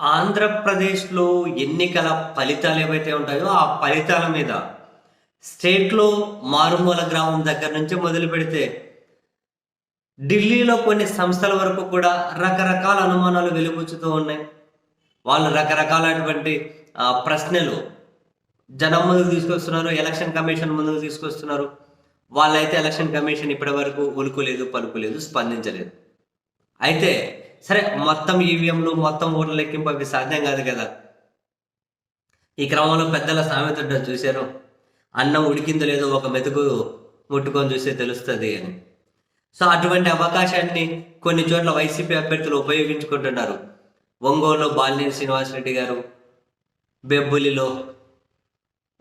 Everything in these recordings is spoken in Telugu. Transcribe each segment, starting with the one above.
ఆంధ్రప్రదేశ్లో ఎన్నికల ఫలితాలు ఏవైతే ఉంటాయో ఆ ఫలితాల మీద స్టేట్లో మారుమూల గ్రామం దగ్గర నుంచి మొదలు పెడితే ఢిల్లీలో కొన్ని సంస్థల వరకు కూడా రకరకాల అనుమానాలు వెలుగుచ్చుతూ ఉన్నాయి. వాళ్ళు రకరకాలైనటువంటి ప్రశ్నలు జనం ముందుకు తీసుకొస్తున్నారు ఎలక్షన్ కమిషన్ ముందుకు తీసుకొస్తున్నారు. వాళ్ళైతే ఎలక్షన్ కమిషన్ ఇప్పటి వరకు ఉలుకోలేదు పలుకులేదు స్పందించలేదు. అయితే సరే మొత్తం ఈవీఎంలు మొత్తం ఓట్ల లెక్కింపు అవి సాధ్యం కాదు కదా. ఈ క్రమంలో పెద్దల సామెత ఉంటుంది చూశారు. అన్నం ఉడికిందో లేదో ఒక మెతుకు ముట్టుకొని చూస్తే తెలుస్తుంది అని. సో అటువంటి అవకాశాన్ని కొన్ని చోట్ల వైసీపీ అభ్యర్థులు ఉపయోగించుకుంటున్నారు. ఒంగోలులో బాలినేని శ్రీనివాసరెడ్డి గారు బెబ్బులిలో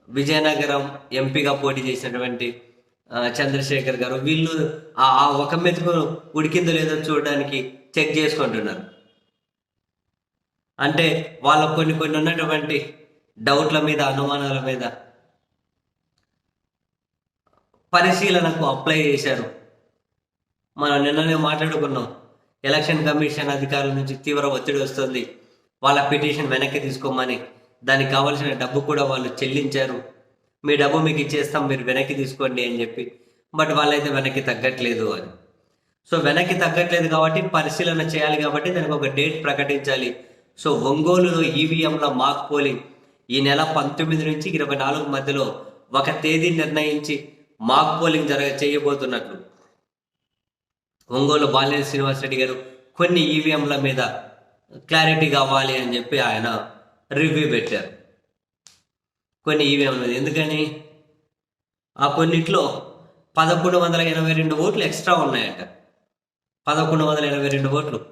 విజయనగరం ఎంపీగా పోటీ చేసినటువంటి చంద్రశేఖర్ గారు వీళ్ళు ఆ ఆ ఒక మెతుకు ఉడికిందో లేదో చూడడానికి చెక్ చేసుకుంటున్నారు. అంటే వాళ్ళ కొన్ని కొన్ని ఉన్నటువంటి డౌట్ల మీద అనుమానాల మీద పరిశీలనకు అప్లై చేశారు. మనం నిన్ననే మాట్లాడుకున్నాం. ఎలక్షన్ కమిషన్ అధికారుల నుంచి తీవ్ర ఒత్తిడి వస్తుంది. వాళ్ళ పిటిషన్ వెనక్కి తీసుకోమని దానికి కావాల్సిన డబ్బు కూడా వాళ్ళు చెల్లించారు. మీ డబ్బు మీకు ఇచ్చేస్తాం మీరు వెనక్కి తీసుకోండి అని చెప్పి. బట్ వాళ్ళైతే వెనక్కి తగ్గట్లేదు అని. సో వెనక్కి తగ్గట్లేదు కాబట్టి పరిశీలన చేయాలి కాబట్టి దానికి ఒక డేట్ ప్రకటించాలి. సో ఒంగోలులో ఈవీఎంల మాక్ పోలింగ్ ఈ నెల పంతొమ్మిది నుంచి ఇరవై నాలుగు మధ్యలో ఒక తేదీ నిర్ణయించి మాక్ పోలింగ్ జరగ చేయబోతున్నట్లు. ఒంగోలు బాలినేని శ్రీనివాసరెడ్డి గారు కొన్ని ఈవీఎంల మీద క్లారిటీ కావాలి అని చెప్పి ఆయన రివ్యూ పెట్టారు. కొన్ని ఈవీఎంల మీద. ఎందుకని? ఆ కొన్నిట్లో పదకొండు వందల ఎనభై రెండు ఓట్లు ఎక్స్ట్రా ఉన్నాయంట. పదకొండు వందల ఎనభై రెండు ఓట్లు.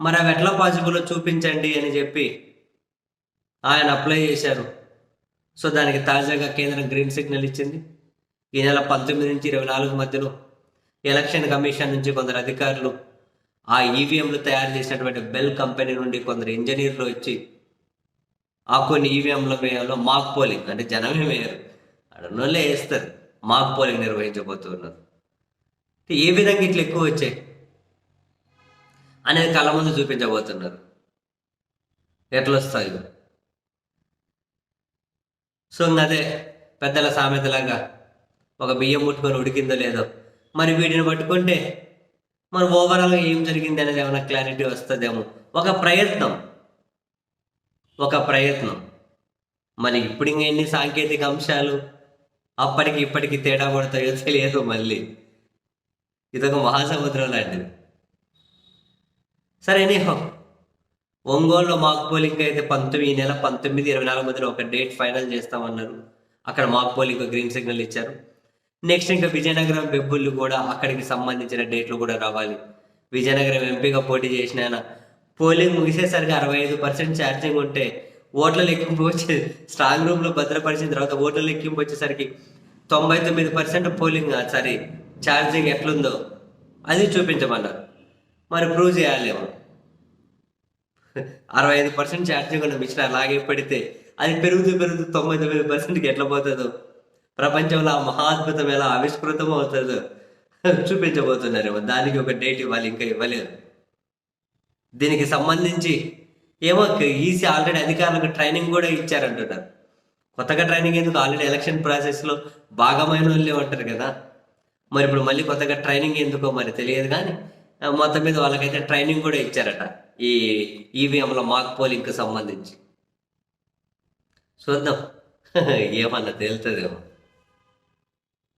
మరి అవి ఎట్లా పాసిబుల్ చూపించండి అని చెప్పి ఆయన అప్లై చేశారు. సో దానికి తాజాగా కేంద్రం గ్రీన్ సిగ్నల్ ఇచ్చింది. ఈ నెల పంతొమ్మిది నుంచి ఇరవై నాలుగు మధ్యలో ఎలక్షన్ కమిషన్ నుంచి కొందరు అధికారులు ఆ ఈవీఎంలు తయారు చేసినటువంటి బెల్ కంపెనీ నుండి కొందరు ఇంజనీర్లు వచ్చి ఆ కొన్ని ఈవీఎంల వేయాలో మాక్ పోలింగ్ అంటే జనమే వేయరు. అడనోళ్ళే వేస్తారు. Mock polling నిర్వహించబోతున్నారు. ఏ విధంగా ఇట్లా ఎక్కువ వచ్చాయి. అనేది కళ్ళ ముందు చూపించబోతున్నారు. ఎట్లా సో అదే పెద్దల సామెతలాగా ఒక బియ్యం ముట్టుకొని ఉడికిందో లేదో. మరి వీటిని పట్టుకుంటే మరి ఓవరాల్గా ఏం జరిగింది అనేది ఏమైనా క్లారిటీ వస్తుందేమో. ఒక ప్రయత్నం. ఒక ప్రయత్నం. మరి ఇప్పుడు ఇంకా ఎన్ని సాంకేతిక అంశాలు అప్పటికి ఇప్పటికి తేడా పడతాయో తెలియదు మళ్ళీ. ఇదొక మహాసముద్రం లాంటిది. సరే ఎనీహో ఒంగోలులో మాక్ పోలింగ్ అయితే పంతొమ్మిది ఈ నెల పంతొమ్మిది ఇరవై నాలుగు మధ్యలో ఒక డేట్ ఫైనల్ చేస్తామన్నారు. అక్కడ మాక్ పోలింగ్ గ్రీన్ సిగ్నల్ ఇచ్చారు. నెక్స్ట్ ఇంకా విజయనగరం బెబ్బుళ్ళు కూడా అక్కడికి సంబంధించిన డేట్లు కూడా రావాలి. విజయనగరం ఎంపీగా పోటీ చేసిన ఆయన పోలింగ్ ముగిసేసరికి అరవై ఐదు పర్సెంట్ ఛార్జింగ్ ఉంటే ఓట్ల లెక్కింపు వచ్చే స్ట్రాంగ్ రూమ్లో భద్రపరిచిన తర్వాత ఓట్ల లెక్కింపు వచ్చేసరికి తొంభై తొమ్మిది పర్సెంట్ పోలింగ్ సారీ ఛార్జింగ్ ఎట్లుందో అది చూపించమన్నారు. మరి ప్రూవ్ చేయాలేమో అరవై ఐదు పర్సెంట్ ఛార్జింగ్ ఉన్న మిషన్ అలాగే పెడితే అది పెరుగుతూ పెరుగుతూ తొంభై తొమ్మిది పర్సెంట్కి ఎట్లా పోతుందో? ప్రపంచంలో ఆ మహాద్భుతం ఎలా ఆవిష్కృతం అవుతుందో చూపించబోతున్నారేమో. దానికి ఒక డేట్ ఇవ్వాలి ఇంకా ఇవ్వలేదు. దీనికి సంబంధించి ఏమో ఈసీ ఆల్రెడీ అధికారులకు ట్రైనింగ్ కూడా ఇచ్చారంటున్నారు. కొత్తగా ట్రైనింగ్ ఎందుకు? ఆల్రెడీ ఎలక్షన్ ప్రాసెస్లో భాగమైన వాళ్ళే ఉంటారు కదా. మరి ఇప్పుడు మళ్ళీ కొత్తగా ట్రైనింగ్ ఎందుకో మరి తెలియదు కానీ మొత్తం మీద వాళ్ళకైతే ట్రైనింగ్ కూడా ఇచ్చారట. ఈ ఈవీఎంల మాక్ పోలింగ్కి సంబంధించి. చూద్దాం. ఏమన్నా తేలుతుందేమో.